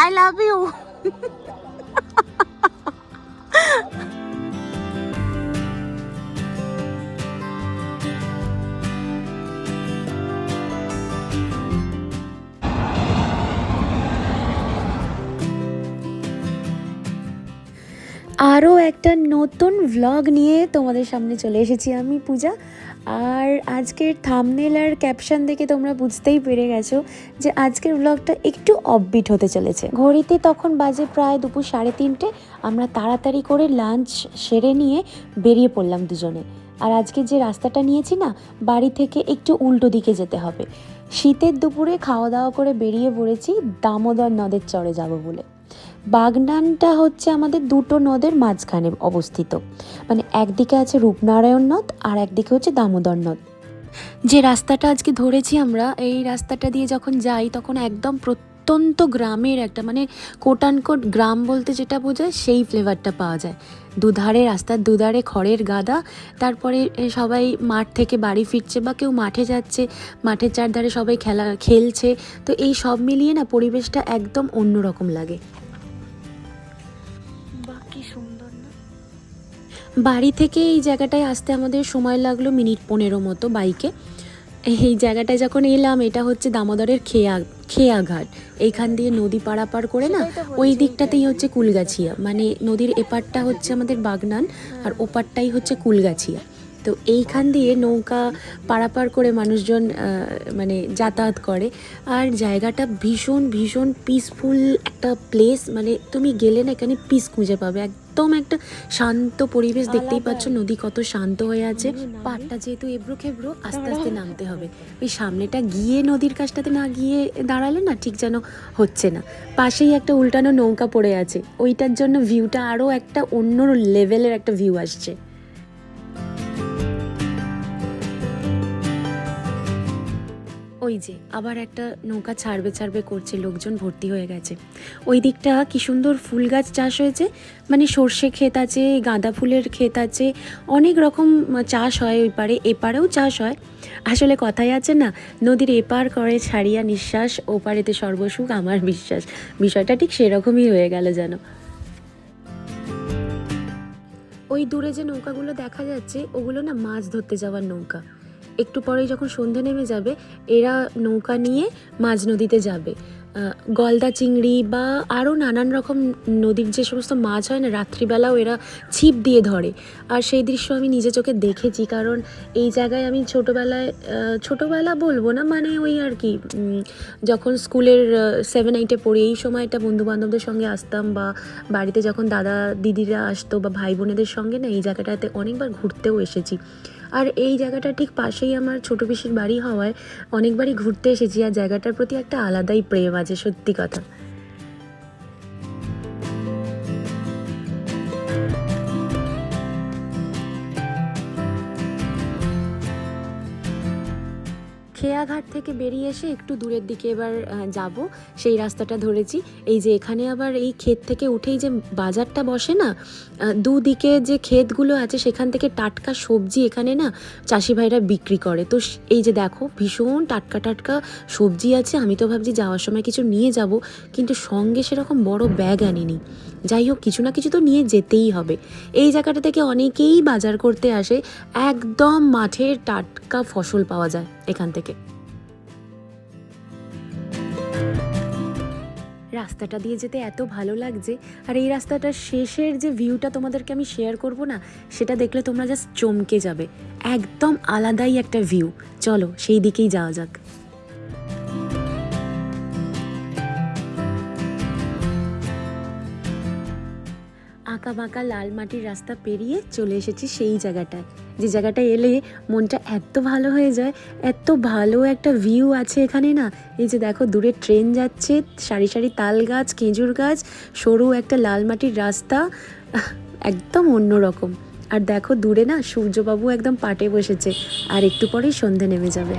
I love you আরও একটা নতুন ভ্লগ নিয়ে তোমাদের সামনে চলে এসেছি আমি পূজা। আর আজকের থামনেল আর ক্যাপশন দেখে তোমরা বুঝতেই পেরে গেছো যে আজকের ভ্লগটা একটু অফবিট হতে চলেছে। ঘড়িতে তখন বাজে প্রায় দুপুর সাড়ে তিনটে, আমরা তাড়াতাড়ি করে লাঞ্চ সেরে নিয়ে বেরিয়ে পড়লাম দুজনে। আর আজকে যে রাস্তাটা নিয়েছি না, বাড়ি থেকে একটু উল্টো দিকে যেতে হবে। শীতের দুপুরে খাওয়া দাওয়া করে বেরিয়ে পড়েছি দামোদর নদের চরে যাব বলে। বাগনানটা হচ্ছে আমাদের দুটো নদের মাঝখানে অবস্থিত। মানে একদিকে আছে রূপনারায়ণ নদ আর একদিকে হচ্ছে দামোদর নদ। যে রাস্তাটা আজকে ধরেছি আমরা, এই রাস্তাটা দিয়ে যখন যাই তখন একদম প্রত্যন্ত গ্রামের একটা মানে কোটানকোট গ্রাম বলতে যেটা বোঝায় সেই ফ্লেভারটা পাওয়া যায়। দুধারে রাস্তার দুধারে খড়ের গাদা, তারপরে সবাই মাঠ থেকে বাড়ি ফিরছে বা কেউ মাঠে যাচ্ছে, মাঠের চারধারে সবাই খেলা, খেলছে, তো এই সব মিলিয়ে না পরিবেশটা একদম অন্যরকম লাগে। বাকি সুন্দর না। বাড়ি থেকে এই জায়গাটায় আসতে আমাদের সময় লাগল মিনিট পনেরো মতো বাইকে। এই জায়গাটায় যখন এলাম এটা হচ্ছে দামোদরের খেয়া খেয়াঘাট। এইখান দিয়ে নদী পারাপার করে না ওই দিকটাতেই হচ্ছে কুলগাছিয়া। মানে নদীর এপারটা হচ্ছে আমাদের বাগনান আর ওপারটাই হচ্ছে কুলগাছিয়া। তো এইখান দিয়ে নৌকা পারাপার করে মানুষজন মানে যাতায়াত করে। আর জায়গাটা ভীষণ ভীষণ পিসফুল একটা প্লেস মানে তুমি গেলে না এখানে পিস খুঁজে পাবে। একদম একটা শান্ত পরিবেশ দেখতেই পাচ্ছ নদী কত শান্ত হয়ে আছে। পাটটা যেহেতু এবড়ো খেবড়ো আস্তে আস্তে নামতে হবে। ওই সামনেটা গিয়ে নদীর কাছটাতে না গিয়ে দাঁড়ালে না ঠিক যেন হচ্ছে না। পাশেই একটা উল্টানো নৌকা পড়ে আছে। ওইটার জন্য ভিউটা আরও একটা অন্য লেভেলের একটা ভিউ আসছে। ওই যে, আবার একটা নৌকা ছাড়বে ছাড়বে করছে, লোকজন ভর্তি হয়ে গেছে। ওই দিকটা কি সুন্দর ফুল গাছ চাষ হয়েছে? মানে সর্ষে ক্ষেত আছে, গাঁদা ফুলের ক্ষেত আছে, অনেক রকম চাষ হয় ওই পারে, এপারেও চাষ হয়। আসলে কথাই আছে না, নদীর এপার করে ছাড়িয়া নিঃশ্বাস, ওপারেতে সর্বসুখ আমার বিশ্বাস। বিষয়টা ঠিক সেরকমই হয়ে গেল যেন। ওই দূরে যে নৌকাগুলো দেখা যাচ্ছে, ওগুলো না মাছ ধরতে যাওয়ার নৌকা। একটু পরেই যখন সন্ধে নেমে যাবে, এরা নৌকা নিয়ে মাঝ নদীতে যাবে। গলদা চিংড়ি বা আরও নানান রকম নদীর যে সমস্ত মাছ হয় না, রাত্রিবেলাও এরা ছিপ দিয়ে ধরে। আর সেই দৃশ্য আমি নিজে চোখে দেখেছি, কারণ এই জায়গায় আমি ছোটোবেলায় ছোটোবেলা বলব না মানে ওই আর কি যখন স্কুলের সেভেন এইটে পড়ি, এই সময়টা বন্ধু বান্ধবদের সঙ্গে আসতাম বা বাড়িতে যখন দাদা, দিদিরা আসতো বা ভাই বোনেদের সঙ্গে না, এই জায়গাটাতে অনেকবার ঘুরতেও এসেছি। আর এই জায়গাটা ঠিক পাশেই আমার ছোট পিসির বাড়ি হওয়ায় অনেকবারই ঘুরতে এসেছি, আর জায়গাটার প্রতি একটা আলাদাই প্রেম আছে, সত্যি কথা। খেয়াঘাট থেকে বেরিয়ে এসে একটু দূরের দিকে এবার যাব। সেই রাস্তাটা ধরেছি। এই যে এখানে আবার এই ক্ষেত থেকে উঠেই যে বাজারটা বসে না দুদিকে যে ক্ষেতগুলো আছে সেখান থেকে টাটকা সবজি এখানে না চাষি ভাইরা বিক্রি করে। তো এই যে দেখো, ভীষণ টাটকা টাটকা সবজি আছে। আমি তো ভাবছি যাওয়ার সময় কিছু নিয়ে যাব, কিন্তু সঙ্গে সেরকম বড় ব্যাগ আনিনি। যাই হোক, কিছু না কিছু তো নিয়ে যেতেই হবে। এই জায়গাটা থেকে অনেকেই বাজার করতে আসে, একদম মাঠের টাটকা ফসল পাওয়া যায় এখান থেকে। রাস্তাটা দিয়ে যেতে এত ভালো লাগছে, আর এই রাস্তাটার শেষের যে ভিউটা তোমাদেরকে আমি শেয়ার করব না, সেটা দেখলে তোমরা জাস্ট চমকে যাবে। একদম আলাদাই একটা ভিউ চলো, সেই দিকেই যাওয়া যাক। আঁকা বাঁকা লাল মাটির রাস্তা পেরিয়ে চলে এসেছি সেই জায়গাটায়। যে জায়গাটায় এলে মনটা এত ভালো হয়ে যায়, এত ভালো একটা ভিউ আছে এখানে না। এই যে দেখো, দূরে ট্রেন যাচ্ছে, সারি সারি তাল গাছ, খেজুর গাছ, সরু একটা লাল মাটির রাস্তা, একদম অন্যরকম আর দেখো, দূরে না সূর্যবাবু একদম পাটে বসেছে, আর একটু পরেই সন্ধে নেমে যাবে।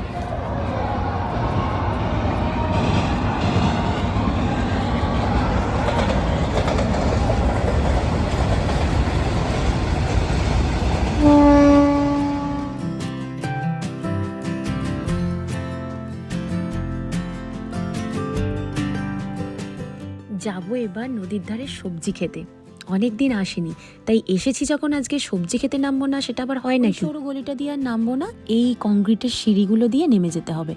যাব এবার নদীর ধারে সবজি খেতে। অনেক দিন আসেনি, তাই এসেছি যখন আজকে সবজি খেতে নামবো না, সেটা আবার হয় না সরু গলিটা দিয়ে আর নামবো না, এই কংক্রিটের সিঁড়িগুলো দিয়ে নেমে যেতে হবে।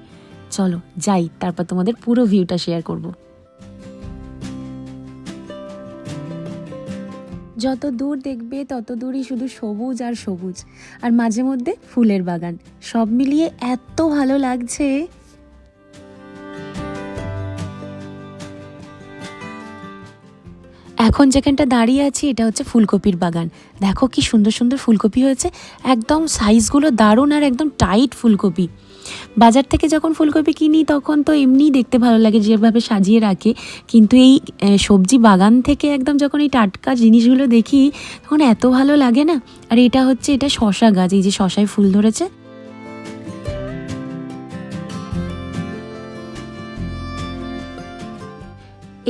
চলো, যাই, তারপর তোমাদের পুরো ভিউটা শেয়ার করব। যত দূর দেখবে, তত দূরই শুধু সবুজ আর সবুজ। আর মাঝে মধ্যে ফুলের বাগান। সব মিলিয়ে এত ভালো লাগছে। এখন যেখানটা দাঁড়িয়ে আছি, এটা হচ্ছে ফুলকপির বাগান। দেখো কি সুন্দর সুন্দর ফুলকপি হয়েছে। একদম সাইজগুলো দারুণ আর একদম টাইট ফুলকপি। বাজার থেকে যখন ফুলকপি কিনি, তখন তো এমনিই দেখতে ভালো লাগে যেভাবে সাজিয়ে রাখে। কিন্তু এই সবজি বাগান থেকে একদম যখন এই টাটকা জিনিসগুলো দেখি, তখন এত ভালো লাগে না? আর এটা হচ্ছে, এটা শশা গাছ, এই যে শশায় ফুল ধরেছে।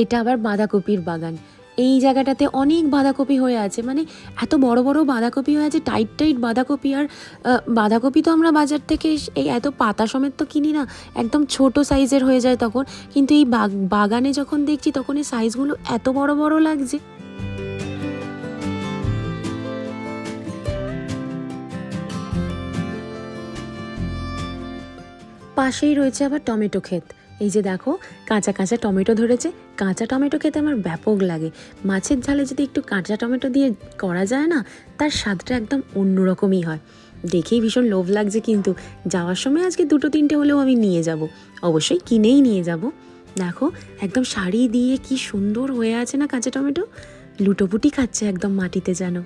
এটা আবার বাঁধাকপির বাগান। এই জায়গাটাতে অনেক বাঁধাকপি হয়ে আছে। মানে এত বড় বড় বাঁধাকপি হয়ে আছে টাইট টাইট বাঁধাকপি আর বাঁধাকপি তো আমরা বাজার থেকে এই এত পাতা সমেত তো কিনি না, একদম ছোট সাইজের হয়ে যায় তখন। কিন্তু এই বাগ- বাগানে যখন দেখছি তখন এই সাইজগুলো এত বড় বড় লাগছে। পাশেই রয়েছে আবার টমেটো ক্ষেত। এই যে দেখো, কাঁচা কাঁচা টমেটো ধরেছে। কাঁচা টমেটো খেতে আমার ব্যাপক লাগে। মাছের ঝালে যদি একটু কাঁচা টমেটো দিয়ে করা যায় না, তার স্বাদটা একদম অন্যরকমই হয়। দেখেই ভীষণ লোভ লাগছে কিন্তু, যাওয়ার সময় আজকে দুটো তিনটে হলেও আমি নিয়ে যাব। অবশ্যই কিনেই নিয়ে যাব। দেখো, একদম শাড়ি দিয়ে কি সুন্দর হয়ে আছে না কাঁচা টমেটো? লুটোপুটি খাচ্ছে একদম মাটিতে যেন।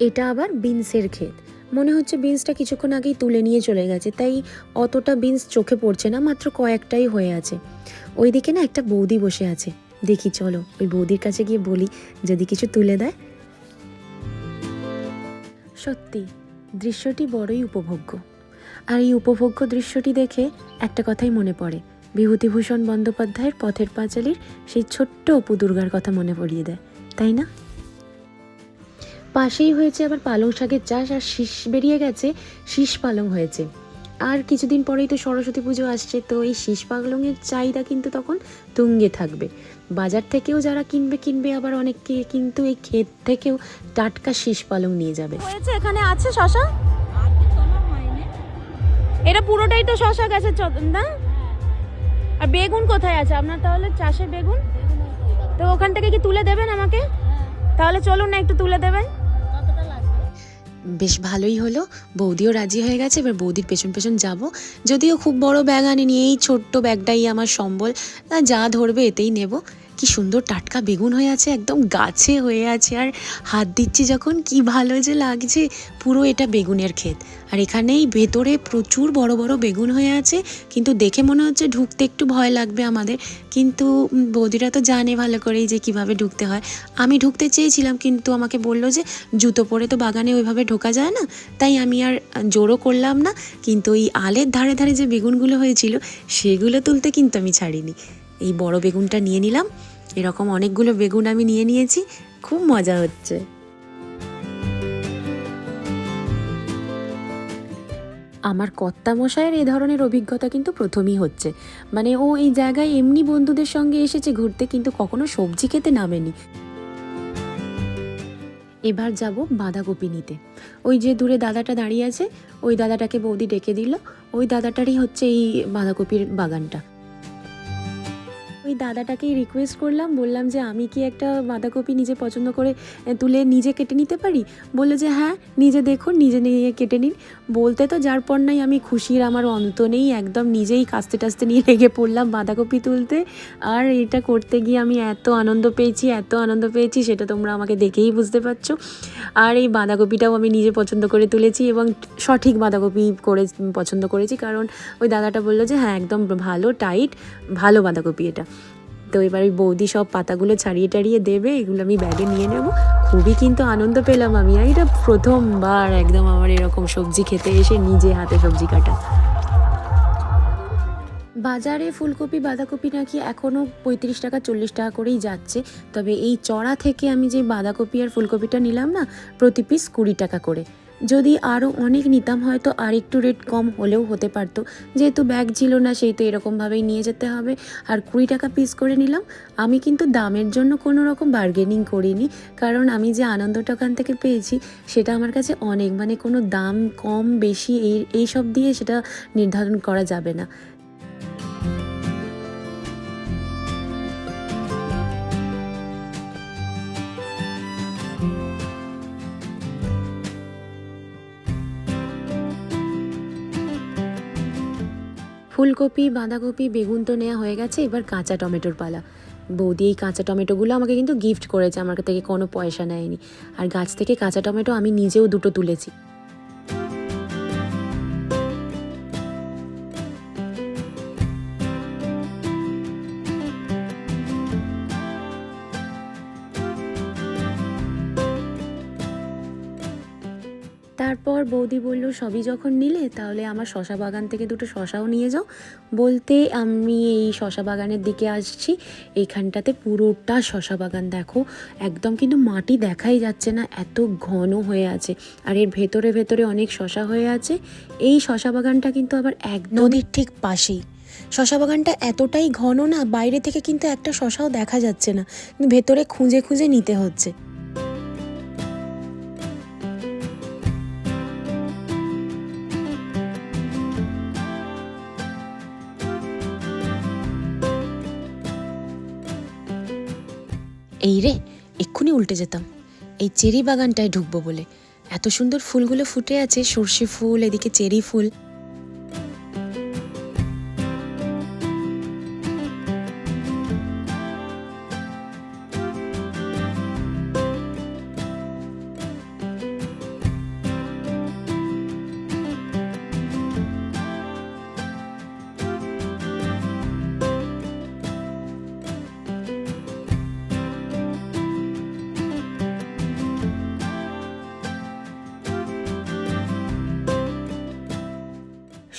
এটা আবার বিনসের ক্ষেত। মনে হচ্ছে বিনসটা কিছুক্ষণ আগেই তুলে নিয়ে চলে গেছে, তাই অতটা বিনস চোখে পড়ছে না, মাত্র কয়েকটাই হয়ে আছে। ওইদিকে না একটা বৌদি বসে আছে। দেখি চলো, ওই বৌদির কাছে গিয়ে বলি, যদি কিছু তুলে দেয়। সত্যি, দৃশ্যটি বড়ই উপভোগ্য। আর এই উপভোগ্য দৃশ্যটি দেখে একটা কথাই মনে পড়ে। বিভূতিভূষণ বন্দ্যোপাধ্যায়ের পথের পাঁচালীর সেই ছোট্ট অপু দুর্গার কথা মনে পড়িয়ে দেয়, তাই না? পাশেই হয়েছে আবার পালং শাকের চাষ আর শীষ বেরিয়ে গেছে শীষ পালং হয়েছে। আর কিছুদিন পরেই তো সরস্বতী পুজো আসছে তো এই শীষ পালংয়ের চাহিদা কিন্তু তখন তুঙ্গে থাকবে। বাজার থেকেও যারা কিনবে কিনবে আবার অনেকে কিন্তু এই ক্ষেত থেকেও টাটকা শীষ পালং নিয়ে যাবে। হয়েছে এখানে আছে শশা? এটা পুরোটাই তো শশা গাছের না? আর বেগুন কোথায় আছে? আপনার তাহলে চাষে বেগুন? তো ওখান থেকে কি তুলে দেবেন আমাকে? তাহলে চলুন না একটু তুলে দেবেন। বেশ ভালোই হলো। বৌদিও রাজি হয়ে গেছে, এবার বৌদির পেছন পেছন যাব। যদিও খুব বড় ব্যাগ আনিনি এই ছোট্ট ব্যাগটাই আমার সম্বল। যা ধরবে এতেই নেব। কি সুন্দর টাটকা বেগুন হয়ে আছে, একদম গাছে হয়ে আছে। আর হাত দিচ্ছি যখন, কি ভালো যে লাগছে, পুরো এটা বেগুনের ক্ষেত। আর এখানেই ভেতরে প্রচুর বড় বড় বেগুন হয়ে আছে, কিন্তু দেখে মনে হচ্ছে ঢুকতে একটু ভয় লাগবে আমাদের। কিন্তু বৌদিরা তো জানে ভালো করেই যে কীভাবে ঢুকতে হয়। আমি ঢুকতে চেয়েছিলাম, কিন্তু আমাকে বলল যে, জুতো পরে তো বাগানে ওইভাবে ঢোকা যায় না? তাই আমি আর জোরও করলাম না, কিন্তু ওই আলের ধারে ধারে যে বেগুনগুলো হয়েছিল, সেগুলো তুলতে কিন্তু আমি ছাড়িনি। এই বড় বেগুনটা নিয়ে নিলাম। এরকম অনেকগুলো বেগুন আমি নিয়ে নিয়েছি। খুব মজা হচ্ছে। আমার কর্তা মশাইয়ের এই ধরনের অভিজ্ঞতা কিন্তু প্রথমই হচ্ছে। মানে ও এই জায়গায় এমনি বন্ধুদের সঙ্গে এসেছে ঘুরতে, কিন্তু কখনো সবজি খেতে নামেনি। এবার যাব বাঁধাকপি নিতে। ওই যে দূরে দাদাটা দাঁড়িয়ে আছে, ওই দাদাটাকে বৌদি ডেকে দিল। ওই দাদাটারই হচ্ছে এই বাঁধাকপির বাগানটা। ওই দাদাটাকেই রিকোয়েস্ট করলাম, বললাম যে আমি কি একটা বাঁধাকপি নিজে পছন্দ করে তুলে নিজে কেটে নিতে পারি? বলল যে হ্যাঁ নিজে দেখুন, নিজে নিয়ে কেটে নিন। বলতে তো যার পর নাই, আমি খুশির আমার অন্ত নেই, একদম নিজেই কাস্তে টাস্তে নিয়ে লেগে পড়লাম বাঁধাকপি তুলতে। আর এটা করতে গিয়ে আমি এত আনন্দ পেয়েছি, এত আনন্দ পেয়েছি, সেটা তোমরা আমাকে দেখেই বুঝতে পারছ। আর এই বাঁধাকপিটাও আমি নিজে পছন্দ করে তুলেছি এবং সঠিক বাঁধাকপি করে পছন্দ করেছি, কারণ ওই দাদাটা বলল যে হ্যাঁ একদম ভালো টাইট ভালো বাঁধাকপি এটা। তো এবার ওই বৌদি সব পাতাগুলো ছাড়িয়ে টাড়িয়ে দেবে, এগুলো আমি ব্যাগে নিয়ে নেব। খুবই কিন্তু আনন্দ পেলাম আমি। আর এটা প্রথমবার একদম আমার এরকম সবজি খেতে এসে নিজে হাতে সবজি কাটা। বাজারে ফুলকপি, বাঁধাকপি নাকি এখনও পঁয়ত্রিশ টাকা, চল্লিশ টাকা করেই যাচ্ছে। তবে এই চড়া থেকে আমি যে বাঁধাকপি আর ফুলকপিটা নিলাম না, প্রতি পিস কুড়ি টাকা করে। যদি আরও অনেক নিতাম, হয়তো আর একটু রেট কম হলেও হতে পারতো। যেহেতু ব্যাগ ছিল না সেই তো এরকমভাবেই নিয়ে যেতে হবে। আর কুড়ি টাকা পিস করে নিলাম। আমি কিন্তু দামের জন্য কোনো রকম বার্গেনিং করিনি। কারণ আমি যে আনন্দটা ওখান থেকে পেয়েছি, সেটা আমার কাছে অনেক। মানে কোনো দাম কম, বেশি, এই, এইসব দিয়ে সেটা নির্ধারণ করা যাবে না। ফুলকপি, বাঁধাকপি, বেগুন তো নেওয়া হয়ে গেছে, এবার কাঁচা টমেটোর পালা। বৌদি এই কাঁচা টমেটোগুলো আমাকে কিন্তু গিফট করেছে, আমার থেকে কোনো পয়সা নেয়নি। আর গাছ থেকে কাঁচা টমেটো আমি নিজেও দুটো তুলেছি। তারপর বৌদি বলল, সবই যখন নিলে তাহলে আমার শশা বাগান থেকে দুটো শশাও নিয়ে যাও। বলতে আমি এই শশা বাগানের দিকে আসছি। এইখানটাতে পুরোটা শশা বাগান দেখো। একদম কিন্তু মাটি দেখাই যাচ্ছে না, এত ঘন হয়ে আছে। আর এর ভেতরে ভেতরে অনেক শশা হয়ে আছে। এই শশা বাগানটা কিন্তু আবার এক নদীর ঠিক পাশেই। শশা বাগানটা এতটাই ঘন না, বাইরে থেকে কিন্তু একটা শশাও দেখা যাচ্ছে না। ভেতরে খুঁজে খুঁজে নিতে হচ্ছে। উল্টে যেতাম। এই চেরি বাগানটায় ঢুকবো বলে। এত সুন্দর ফুলগুলো ফুটে আছে, সর্ষে ফুল, এদিকে চেরি ফুল।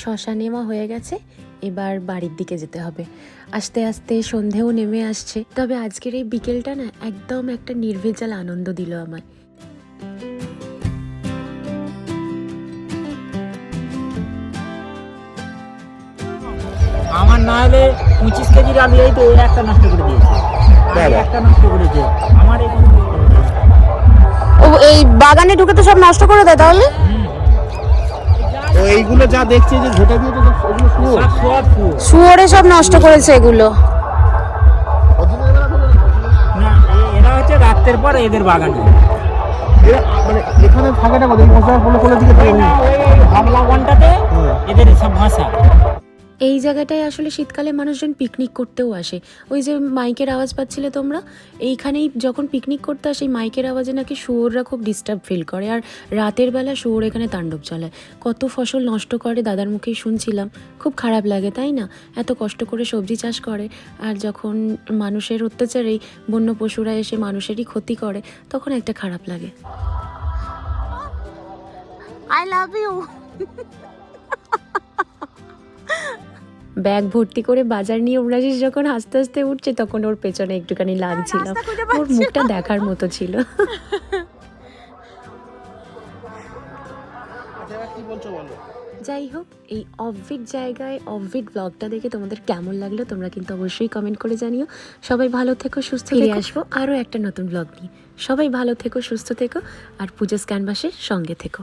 শশা নেওয়া হয়ে গেছে এবার বাড়ির দিকে যেতে হবে। আস্তে আস্তে সন্ধেও নেমে আসছে। তবে আজকের এই বিকেলটা না একদম একটা নির্ভেজাল আনন্দ দিল আমায়। আমার না হলে পঁচিশ কেজির আলু এই তো এই একটা নষ্ট করে দিয়েছে। এই একটা নষ্ট করেছে আমার এখানে এই বাগানে ঢুকে তো সব নষ্ট করে দেয় তাহলে? তো এইগুলো যা দেখছে যে ঝোটা দিয়ে তো শুয়োর। সব সব শুয়োরে। সব নষ্ট করেছে এগুলো। না এরা হচ্ছে রাত্রের পর এদের বাগানে। মানে এখানে থাকে না কোথায় মশলা কোনো ফলে দিকে হামলা ওয়ানটাতে এদের সব ভাষা এই জায়গাটায় আসলে শীতকালে মানুষজন পিকনিক করতেও আসে। ওই যে মাইকের আওয়াজ পাচ্ছিলে তোমরা? এইখানেই যখন পিকনিক করতে আসে, এই মাইকের আওয়াজে নাকি শুয়োররা খুব ডিস্টার্ব ফিল করে। আর রাতের বেলা শুয়োর এখানে তাণ্ডব চালায়। কত ফসল নষ্ট করে দাদার মুখেই শুনছিলাম। খুব খারাপ লাগে, তাই না? এত কষ্ট করে সবজি চাষ করে। আর যখন মানুষের অত্যাচারেই বন্য পশুরা এসে মানুষেরই ক্ষতি করে, তখন একটা খারাপ লাগে। আই লাভ ইউ ব্যাগ ভর্তি করে বাজার নিয়ে ওমরাজিস যখন আস্তে আস্তে উঠছে তখন ওর পেছনে একটুখানি লাগছিল। রাস্তা ওর মুখটা দেখার মতো ছিল। কি বলছো বলো? যাই হোক এই অফবিট জায়গায় অফবিট ব্লগটা দেখে তোমাদের কেমন লাগল তোমরা কিন্তু অবশ্যই কমেন্ট করে জানিও। সবাই ভালো থেকো সুস্থ ফিরে আসব। আরও একটা নতুন ব্লগ নিয়ে। সবাই ভালো থেকো সুস্থ থেকো। আর পূজা স্ক্যানবাসের সঙ্গে থেকো।